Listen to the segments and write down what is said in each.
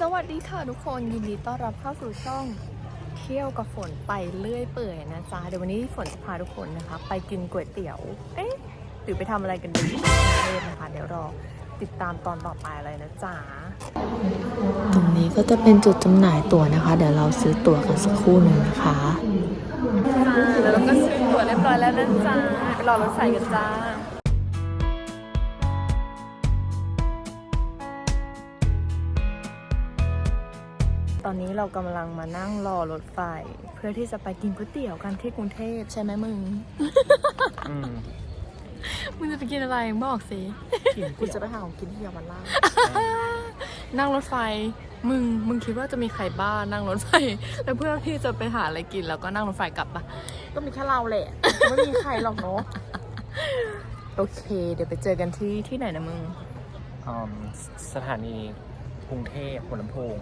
สวัสดีค่ะทุกคนยินดีต้อนรับเข้าสู่ช่องเที่ยวกับฝนไปเรื่อยเปื่อยนะจ๊ะเดี๋ยววันนี้ฝนจะพาทุกคนนะคะ ไปกินก๋วยเตี๋ยว เอ๊ะหรือไปทำอะไรกันดีที่กรุงเทพนะคะ เดี๋ยวรอติดตามตอนต่อไปเลยนะจ๊ะตรงนี้ก็จะเป็นจุดจำหน่ายตั๋วนะคะ เดี๋ยวเราซื้อตั๋วกันสักครู่หนึ่งนะคะแล้วเราก็ซื้อตั๋วเรียบร้อยแล้วนะจ๊ะไปรอรถไฟกันจ้า ตอนนี้เรากำลังมานั่งรอรถไฟ เพื่อที่จะไปกินก๋วยเตี๋ยวกันที่กรุงเทพใช่ไหมมึงอืมมึงจะไปกินอะไรบอกสิกูจะไปหาของกินที่เยาวราชนั่งรถไฟ มึง มึงคิดว่าจะมีใครบ้านั่งรถไฟ แล้วเพื่อที่จะไปหาอะไรกินแล้วก็นั่งรถไฟกลับปะก็มีแค่เราแหละ ไม่มีใครหรอกเนาะ โอเค เดี๋ยวไปเจอกันที่ที่ไหนนะมึงอืมสถานีกรุงเทพหัวลำโพง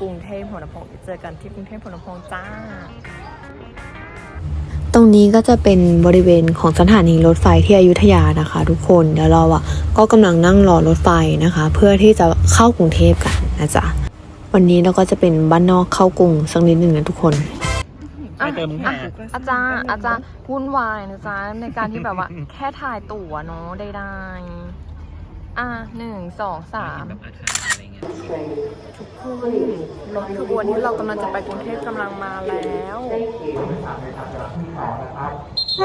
กรุงเทพหัวลำโพงไปเจอกันที่กรุงเทพหัวลำโพงจ้า ตรงนี้ก็จะเป็นบริเวณของสถานีรถไฟที่อยุธยานะคะ ทุกคนเดี๋ยวเราอะก็กำลังนั่งรอรถไฟนะคะ เพื่อที่จะเข้ากรุงเทพกันนะจ๊ะวันนี้เราก็จะเป็นบ้านนอกเข้ากรุงสักนิดหนึ่งนะทุกคนไปเติมมึงหาอะอาจารย์อาจารย์วุ่นวายนะจ๊ะในการที่แบบว่า แค่ถ่ายตั๋วเนาะได้ได้ อะหนึ่งสองสาม แบบอาคารอะไรเงี้ยรถขบวนที่เรากำลังจะไปกรุงเทพกำลังมาแล้วเร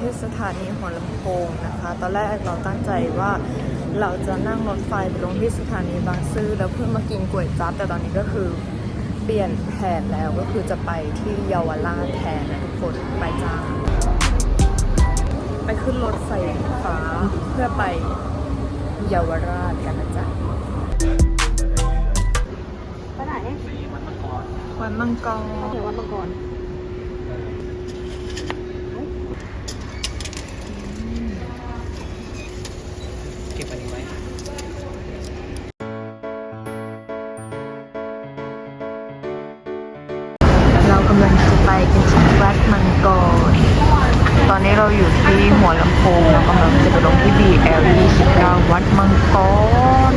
ที่สถานีหัวลำโพงนะคะ ตอนแรกเราตั้งใจว่าเราจะนั่งรถไฟไปลงที่สถานีบางซื่อแล้วเพื่อมากินก๋วยจั๊บแต่ตอนนี้ก็คือเปลี่ยนแผนแล้วก็คือจะไปที่เยาวราชแทนนะทุกคนไปจ้าไปขึ้นรถไฟฟ้าเพื่อไปเยาวราชกันนะจ๊ะไปไหนวัดมังกรเดี๋ยววันมาก่อำลังจะไปกันที่วัดมังกรตอนนี้เราอยู่ที่หัวลำโพงเรากำลังจะไปลงที่ BL 29วัดมังกร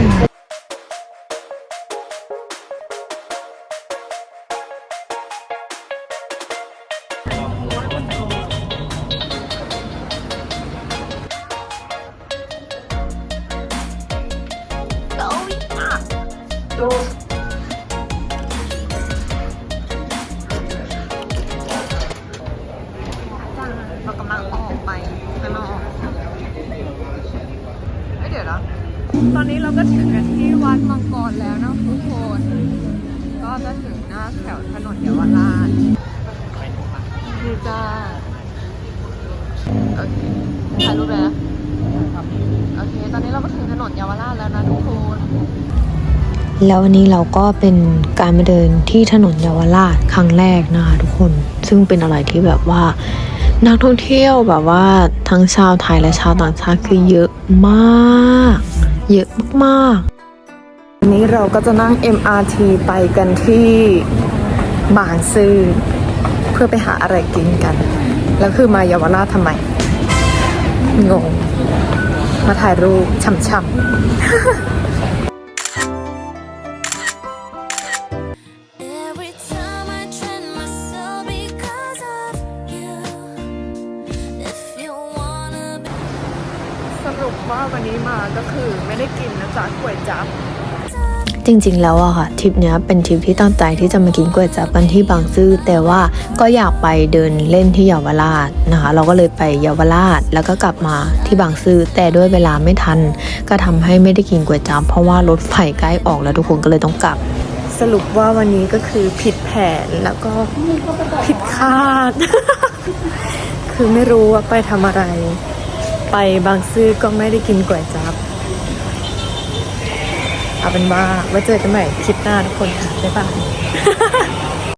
เร ออกไปข้างนอกไม่เดี๋ยวนะตอนนี้เราก็ถึงกันที่วัดมังกรแล้วนะทุกคนก็จะถึงหน้าแถวถนนเยาวราชนี่จ้าโอเคถ่ายรูปเลยนะโอเค ตอนนี้เราก็ถึงถนนเยาวราชแล้วนะทุกคนแล้ววันนี้เราก็เป็นการมาเดินที่ถนนเยาวราชครั้งแรกนะคะทุกคน ซึ่งเป็นอะไรที่แบบว่า นักท่องเที่ยวแบบว่าทั้งชาวไทยและชาวต่างชาติคือเยอะมาก เยอะมากๆวันนี้เราก็จะนั่ง MRT ไปกันที่บางซื่อเพื่อไปหาอะไรกินกัน แล้วคือมาเยาวราชทำไม งง มาถ่ายรูปช่ำ Every ว่าวันนี้มาก็คือไม่ได้กินนะจ๊ะก๋วยจั๊บจริงๆ แล้วอะค่ะทริปเนี้ยเป็นทริปที่ตั้งใจที่จะมากินก๋วยจั๊บกันที่บางซื่อแต่ว่าก็อยากไปเดินเล่นที่เยาวราชนะคะ เราก็เลยไปเยาวราชแล้วก็กลับมาที่บางซื่อแต่ด้วยเวลาไม่ทัน ก็ทำให้ไม่ได้กินก๋วยจั๊บเพราะว่ารถไฟใกล้ออกแล้วทุกคนก็เลยต้องกลับ สรุปว่าวันนี้ก็คือผิดแผนแล้วก็ผิดคาด คือไม่รู้ว่าไปทำอะไร ไปบางซื่อก็ไม่ได้กินก๋วยจั๊บเอาเป็นว่าไว้เจอกันใหม่คลิปหน้าทุกคนค่ะบ๊ายบาย